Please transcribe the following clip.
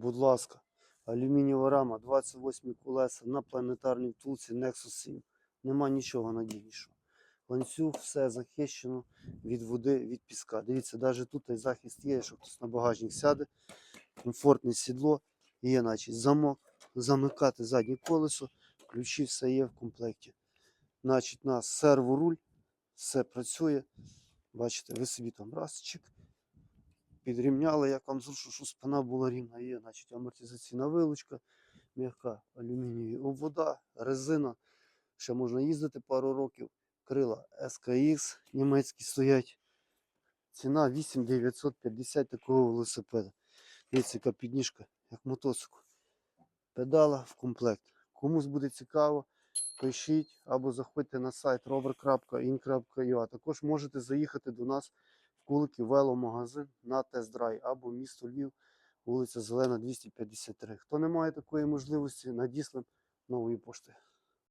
Будь ласка, алюмінієва рама, 28 колеса на планетарній втулці Nexus 7. Нема нічого надійнішого. Ланцюг, все захищено від води, від піска. Дивіться, навіть тут захист є, якщо хтось на багажник сяде, комфортне сідло, є значить, замок, замикати заднє колесо, ключі все є в комплекті. Значить, у нас серворуль, все працює. Бачите, ви собі там раз, чик, підрівняли, як вам зручно, щоб спина була рівна. Є, значить, амортизаційна вилучка, м'яка алюмінієва обвода, резина. Ще можна їздити пару років. Крила SKX німецькі стоять. Ціна 8950 такого велосипеда. Дивіться, яка підніжка, як мотоцикл. Педала в комплект. Комусь буде цікаво, пишіть або заходьте на сайт rover.in.ua. Також можете заїхати до нас Куликів веломагазин на Тест-Драй або місто Львів, вулиця Зелена, 253. Хто не має такої можливості, надіслим нової пошти.